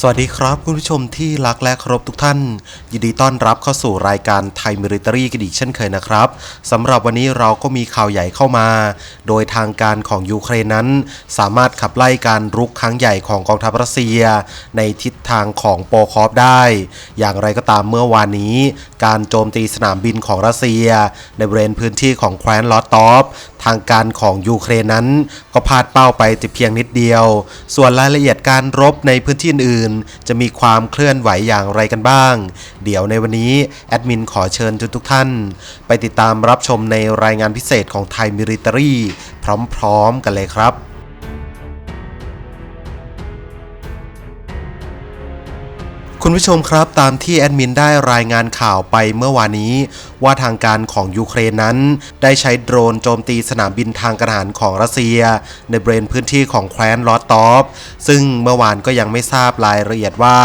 สวัสดีครับคุณผู้ชมที่รักและเคารพทุกท่าน ยินดีต้อนรับเข้าสู่รายการไทยมิลิเตอรี่กันอีกเช่นเคยนะครับสำหรับวันนี้เราก็มีข่าวใหญ่เข้ามา โดยทางการของยูเครนนั้น สามารถขับไล่การรุกครั้งใหญ่ของกองทัพรัสเซีย ในทิศทางของโปคอฟได้ อย่างไรก็ตามเมื่อวานนี้ การโจมตีสนามบินของรัสเซีย ในบริเวณพื้นที่ของแคว้นลอตตอฟทางการของยูเครนนั้น ก็พลาดเป้าไปแต่เพียงนิดเดียว ส่วนรายละเอียดการรบในพื้นที่อื่นๆจะมีความเคลื่อนไหวอย่างไรกันบ้าง เดี๋ยวในวันนี้แอดมินขอเชิญทุกทุกท่าน ไปติดตามรับชมในรายงานพิเศษของไทยมิลิเตอรี่พร้อมๆกันเลยครับคุณผู้ชมครับตามที่แอดมินได้รายงานข่าวไปเมื่อวานนี้ ว่าทางการของยูเครนนั้น ได้ใช้โดรนโจมตีสนามบินทางการทหารของรัสเซีย ในบริเวณพื้นที่ของแคว้นลอตตอฟซึ่งเมื่อวานก็ยังไม่ทราบรายละเอียดว่า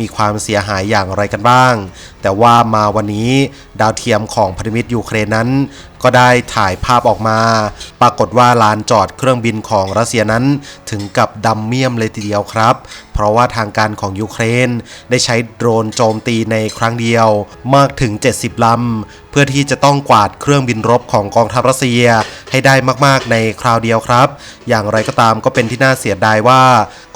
มีความเสียหายอย่างไรกันบ้าง แต่ว่ามาวันนี้ดาวเทียมของพันธมิตรยูเครนนั้น ก็ได้ถ่ายภาพออกมา ปรากฏว่าลานจอดเครื่องบินของรัสเซียนั้นถึงกับดำเมี่ยมเลยทีเดียวครับ เพราะว่าทางการของยูเครน ได้ใช้โดรนโจมตีในครั้งเดียวมากถึง 70ลำเพื่อที่จะต้องกวาดเครื่องบินรบของกองทัพรัสเซีย ให้ได้มากๆในคราวเดียวครับ อย่างไรก็ตามก็เป็นที่น่าเสียดายว่า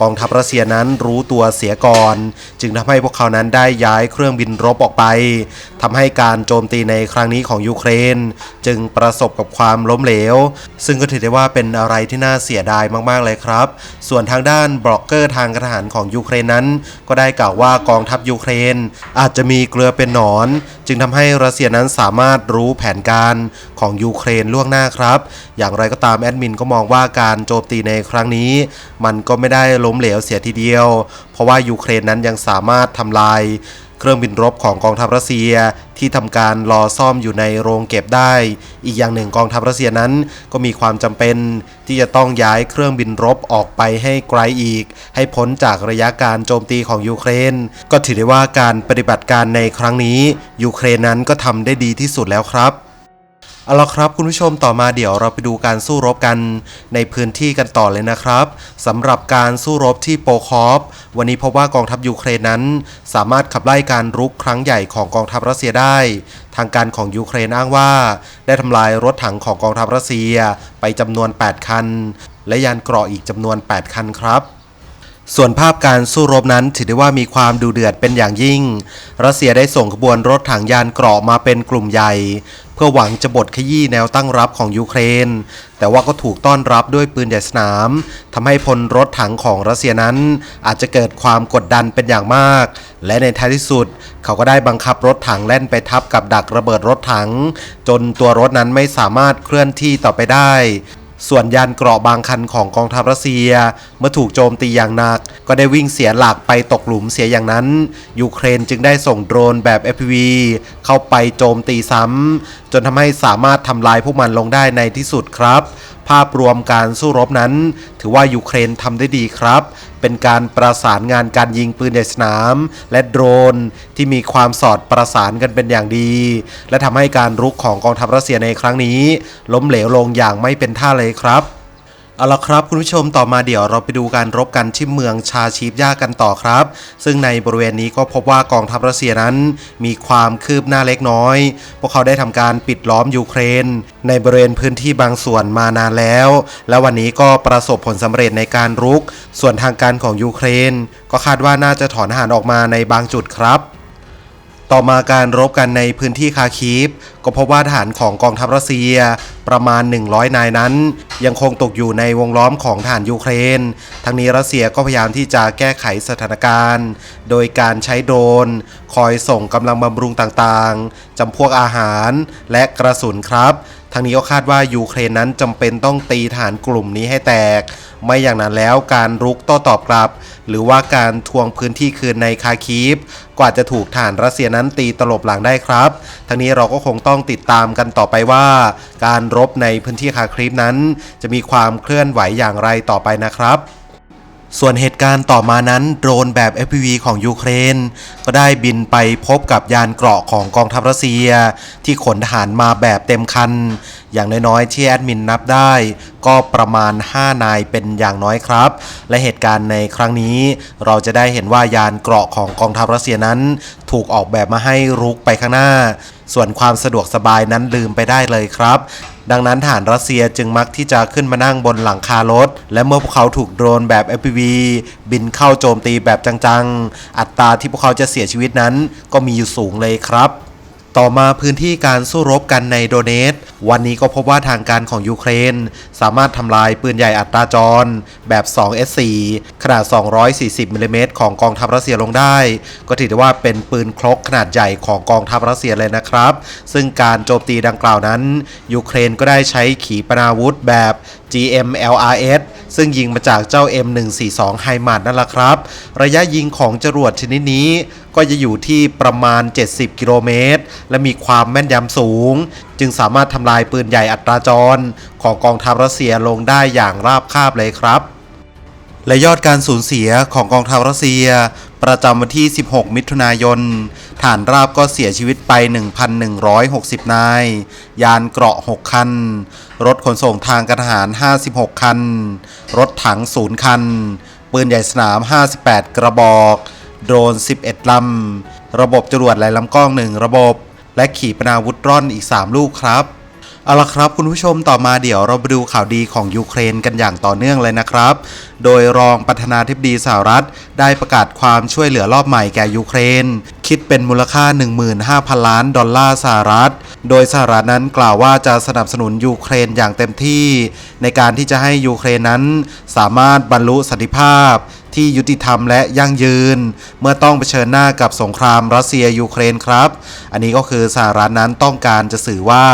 กองทัพรัสเซียนั้นรู้ตัวเสียก่อน จึงทำให้พวกเขานั้นได้ย้ายเครื่องบินรบออกไป ทำให้การโจมตีในครั้งนี้ของยูเครน จึงประสบกับความล้มเหลว ซึ่งก็ถือได้ว่าเป็นอะไรที่น่าเสียดายมากๆเลยครับ ส่วนทางด้านบล็อกเกอร์ทางการทหารของยูเครนนั้น ก็ได้กล่าวว่ากองทัพยูเครน อาจจะมีเกลือเป็นหนอน จึงทำให้รัสเซียนั้นสามารถรู้แผนการของยูเครนล่วงหน้าครับ อย่างไรก็ตามแอดมินก็มองว่าการโจมตีในครั้งนี้ มันก็ไม่ได้ล้มเหลวเสียทีเดียว เพราะว่ายูเครนนั้นยังสามารถทำลาย เครื่องบินรบของกองทัพรัสเซียที่ทำการรอซ่อมอยู่ในโรงเก็บได้ อีกอย่างหนึ่งกองทัพรัสเซียนั้น ก็มีความจำเป็นที่จะต้องย้ายเครื่องบินรบออกไปให้ไกลอีก ให้พ้นจากระยะการโจมตีของยูเครน ก็ถือได้ว่าการปฏิบัติการในครั้งนี้ยูเครนนั้นก็ทำได้ดีที่สุดแล้วครับ เอาละครับคุณผู้ชมต่อมาเดี๋ยวเราไปดูการสู้รบกันในพื้นที่กันต่อเลยนะครับสำหรับการสู้รบที่โปคอฟวันนี้พบว่ากองทัพยูเครนนั้น สามารถขับไล่การรุกครั้งใหญ่ของกองทัพรัสเซียได้ ทางการของยูเครนอ้างว่า ได้ทำลายรถถังของกองทัพรัสเซียไปจำนวน 8 คัน และยานเกราะอีกจำนวน 8 คันครับส่วนภาพการสู้รบนั้นถือได้ว่ามีความดูเดือดเป็นอย่างยิ่ง รัสเซียได้ส่งขบวนรถถังยานเกราะมาเป็นกลุ่มใหญ่ พื่อหวังจะบดขยี้แนวตั้งรับของยูเครน แต่ว่าก็ถูกต้อนรับด้วยปืนใหญ่สนามทำให้พลรถถังของรัสเซียนั้น อาจจะเกิดความกดดันเป็นอย่างมาก และในท้ายที่สุด เขาก็ได้บังคับรถถังแล่นไปทับกับดักระเบิดรถถัง จนตัวรถนั้นไม่สามารถเคลื่อนที่ต่อไปได้ ส่วนยานเกราะบางคันของกองทัพรัสเซีย เมื่อถูกโจมตีอย่างหนัก ก็ได้วิ่งเสียหลักไปตกหลุมเสียอย่างนั้น ยูเครนจึงได้ส่งโดรนแบบ FPV เข้าไปโจมตีซ้ำจนทำให้สามารถทำลายพวกมันลงได้ในที่สุดครับ ภาพรวมการสู้รบนั้น ถือว่ายูเครนทำได้ดีครับ เป็นการประสานงานการยิงปืนในสนาม และโดรนที่มีความสอดประสานกันเป็นอย่างดี และทำให้การรุกของกองทัพรัสเซียในครั้งนี้ ล้มเหลวลงอย่างไม่เป็นท่าเลยครับ เอาละครับคุณผู้ชมต่อมาเดี๋ยวเราไปดูการรบกันที่เมืองชาชีฟยากันต่อครับ ซึ่งในบริเวณนี้ก็พบว่ากองทัพรัสเซียนั้น มีความคืบหน้าเล็กน้อย พวกเขาได้ทำการปิดล้อมยูเครน ในบริเวณพื้นที่บางส่วนมานานแล้ว และวันนี้ก็ประสบผลสำเร็จในการรุก ส่วนทางการของยูเครน ก็คาดว่าน่าจะถอนทหารออกมาในบางจุดครับ ต่อมาการรบกันในพื้นที่คาคีฟ ก็พบว่าทหารของกองทัพรัสเซียประมาณ 100 นายนั้น ยังคงตกอยู่ในวงล้อมของทหารยูเครน ทั้งนี้รัสเซียก็พยายามที่จะแก้ไขสถานการณ์ โดยการใช้โดรนคอยส่งกำลังบำรุงต่างๆจำพวกอาหารและกระสุนครับ ทางนี้ก็คาดว่ายูเครนนั้นจำเป็นต้องตีฐานกลุ่มนี้ให้แตก ไม่อย่างนั้นแล้วการรุกโต้ตอบกลับ หรือว่าการทวงพื้นที่คืนในคาคีฟกว่าจะถูกฐานรัสเซียนั้นตีตลบหลังได้ครับทางนี้เราก็คงต้องติดตามกันต่อไปว่า การรบในพื้นที่คาคีฟนั้น จะมีความเคลื่อนไหวอย่างไรต่อไปนะครับ ส่วนเหตุการณ์ต่อมานั้นโดรนแบบ FPV ของยูเครน ก็ได้บินไปพบกับยานเกราะของกองทัพรัสเซีย ที่ขนทหารมาแบบเต็มคัน อย่างน้อยๆ ที่แอดมินนับได้ ก็ประมาณ 5 นายเป็นอย่างน้อยครับ และเหตุการณ์ในครั้งนี้ เราจะได้เห็นว่ายานเกราะของกองทัพรัสเซียนั้น ถูกออกแบบมาให้รุกไปข้างหน้า ส่วนความสะดวกสบายนั้นลืมไปได้เลยครับดังนั้นทหารรัสเซียจึงมักที่จะขึ้นมานั่งบนหลังคารถ และเมื่อพวกเขาถูกโดรนแบบ FPV บินเข้าโจมตีแบบจังๆ อัตราที่พวกเขาจะเสียชีวิตนั้นก็มีอยู่สูงเลยครับ ต่อมาพื้นที่การสู้รบกันในโดเนต วันนี้ก็พบว่าทางการของยูเครน สามารถทำลายปืนใหญ่อัตราจร แบบ 2S4 ขนาด 240มิลลิเมตรของกองทัพรัสเซียลงได้ ก็ถือได้ว่าเป็นปืนครกขนาดใหญ่ของกองทัพรัสเซียเลยนะครับ ซึ่งการโจมตีดังกล่าวนั้น ยูเครนก็ได้ใช้ขีปนาวุธแบบ GMLRS ซึ่งยิงมาจากเจ้า M142 ไฮมาดนั่นแหละครับ ระยะยิงของจรวดชนิดนี้ก็จะอยู่ที่ประมาณ 70 กิโลเมตร และมีความแม่นยำสูง จึงสามารถทำลายปืนใหญ่อัตราจร ของกองทัพรัสเซียลงได้อย่างราบคาบเลยครับ และยอดการสูญเสียของกองทัพรัสเซีย ประจำวันที่ 16 มิถุนายน ฐานราบก็เสียชีวิตไป 1,160 นาย ยานเกราะ 6 คัน รถขนส่งทางกรทหาร 56 คัน รถถัง 0 คัน ปืนใหญ่สนาม 58 กระบอก โดรน 11 ลำ ระบบจรวดหลายลำกล้อง 1 ระบบ และขีปนาวุธร่อนอีก 3 ลูกครับ เอาละครับคุณผู้ชมต่อมาเดี๋ยวเราไปดูข่าวดีของยูเครนกันอย่างต่อเนื่องเลยนะครับ โดยรองประธานาธิบดีสหรัฐ ได้ประกาศความช่วยเหลือรอบใหม่แก่ยูเครน คิดเป็นมูลค่า 15,000 ล้านดอลลาร์สหรัฐ โดยสหรัฐนั้นกล่าวว่าจะสนับสนุนยูเครนอย่างเต็มที่ ในการที่จะให้ยูเครนนั้นสามารถบรรลุสันติภาพ ที่ยุติธรรมและยั่งยืน เมื่อต้องเผชิญหน้ากับสงครามรัสเซียยูเครนครับ อันนี้ก็คือสหรัฐนั้นต้องการจะสื่อว่า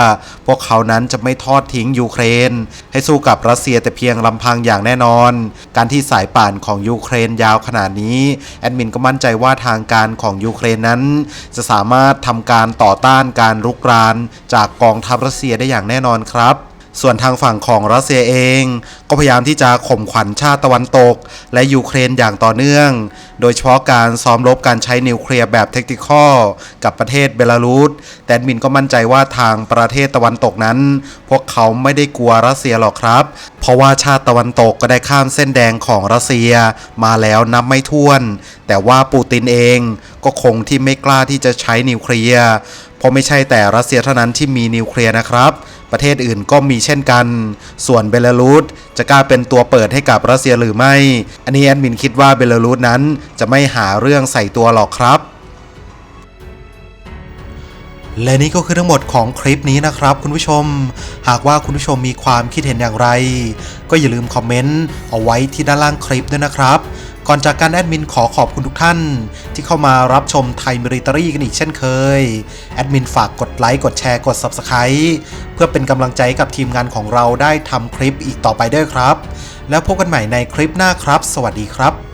พวกเขานั้นจะไม่ทอดทิ้งยูเครน ให้สู้กับรัสเซียแต่เพียงลำพังอย่างแน่นอน การที่สายป่านของยูเครนยาวขนาดนี้แอดมินก็มั่นใจว่าทางการของยูเครนนั้น จะสามารถทำการต่อต้านการรุกราน จากกองทัพรัสเซียได้อย่างแน่นอนครับ ส่วนทางฝั่งของรัสเซียเอง ก็พยายามที่จะข่มขวัญชาติตะวันตก และยูเครนอย่างต่อเนื่อง โดยเฉพาะการซ้อมรบการใช้นิวเคลียร์แบบเทคนิคอลกับประเทศเบลารุสแต่มินก็มั่นใจว่าทางประเทศตะวันตกนั้น พวกเขาไม่ได้กลัวรัสเซียหรอกครับ เพราะว่าชาติตะวันตกก็ได้ข้ามเส้นแดงของรัสเซียมาแล้วนับไม่ถ้วน แต่ว่าปูตินเองก็คงที่ไม่กล้าที่จะใช้นิวเคลียร์เพราะไม่ใช่แต่รัสเซียเท่านั้นที่มีนิวเคลียร์นะครับ ประเทศอื่นก็มีเช่นกัน ส่วนเบลารุสจะกล้าเป็นตัวเปิดให้กับรัสเซียหรือไม่ อันนี้แอดมินคิดว่าเบลารุสนั้นจะไม่หาเรื่องใส่ตัวหรอกครับและนี่ก็คือทั้งหมดของคลิปนี้นะครับคุณผู้ชม หากว่าคุณผู้ชมมีความคิดเห็นอย่างไร ก็อย่าลืมคอมเมนต์เอาไว้ที่ด้านล่างคลิปด้วยนะครับ ก่อนจากการแอดมินขอขอบคุณทุกท่าน ที่เข้ามารับชมไทยมิริตรี่กันอีกเช่นเคย แอดมินฝากกดไลค์ กดแชร์ กด Subscribe เพื่อเป็นกำลังใจกับทีมงานของเราได้ทำคลิปอีกต่อไปด้วยครับ แล้วพบกันใหม่ในคลิปหน้าครับ สวัสดีครับ